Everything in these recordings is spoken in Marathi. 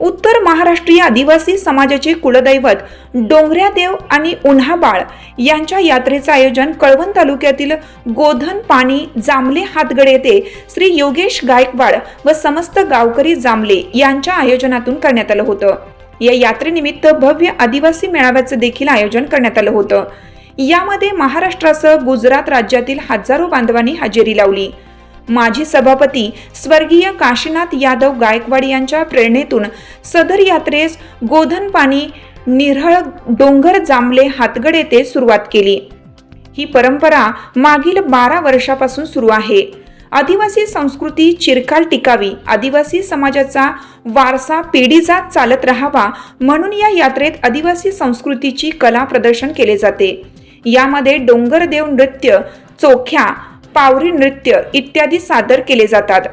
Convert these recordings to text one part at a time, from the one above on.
उत्तर महाराष्ट्रीय आदिवासी समाजाचे कुलदैवत डोंगऱ्यादेव आणि उन्हाबाळ यांच्या यात्रेचं आयोजन कळवण तालुक्यातील गोधन पाणी जांभले हातगड येथे श्री योगेश गायकवाड व समस्त गावकरी जांभले यांच्या आयोजनातून करण्यात आलं होतं. या यात्रेनिमित्त भव्य आदिवासी मेळाव्याचं देखील आयोजन करण्यात आलं होतं. यामध्ये महाराष्ट्रासह गुजरात राज्यातील हजारो बांधवांनी हजेरी लावली. माजी सभापती स्वर्गीय काशीनाथ यादव गायकवाड यांच्या प्रेरणेतून सदर यात्रेस गोधन पाणी निरहळ डोंगर जांभले हातगड येथे सुरुवात केली. ही परंपरा मागील बारा वर्षापासून सुरू आहे. आदिवासी संस्कृती चिरकाल टिकावी. आदिवासी समाजाचा वारसा पिढीजात चालत राहावा म्हणून या यात्रेत आदिवासी संस्कृतीची कला प्रदर्शन केले जाते. यामध्ये डोंगरदेव नृत्य चोख्या पावरी नृत्य इत्यादी सादर केले जातात.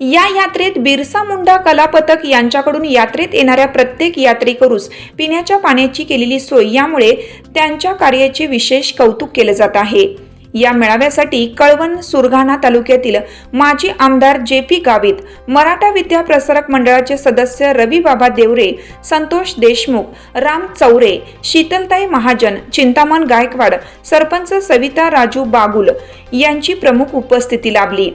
या यात्रेत बिरसा मुंडा कलापथक यांच्याकडून यात्रेत येणाऱ्या प्रत्येक यात्रेकरूस पिण्याच्या पाण्याची केलेली सोय यामुळे त्यांच्या कार्याचे विशेष कौतुक केले जात आहे. या मेळाव्यासाठी कळवण सुरगाणा तालुक्यातील माजी आमदार जे पी गावित मराठा विद्या प्रसारक मंडळाचे सदस्य रवी बाबा देवरे संतोष देशमुख राम चौरे शीतलताई महाजन चिंतामण गायकवाड सरपंच सविता राजू बागुल यांची प्रमुख उपस्थिती लाभली.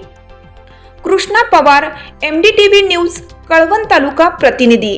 Krishna Pawar M D T V news Kalwan तालुका प्रतिनिधी.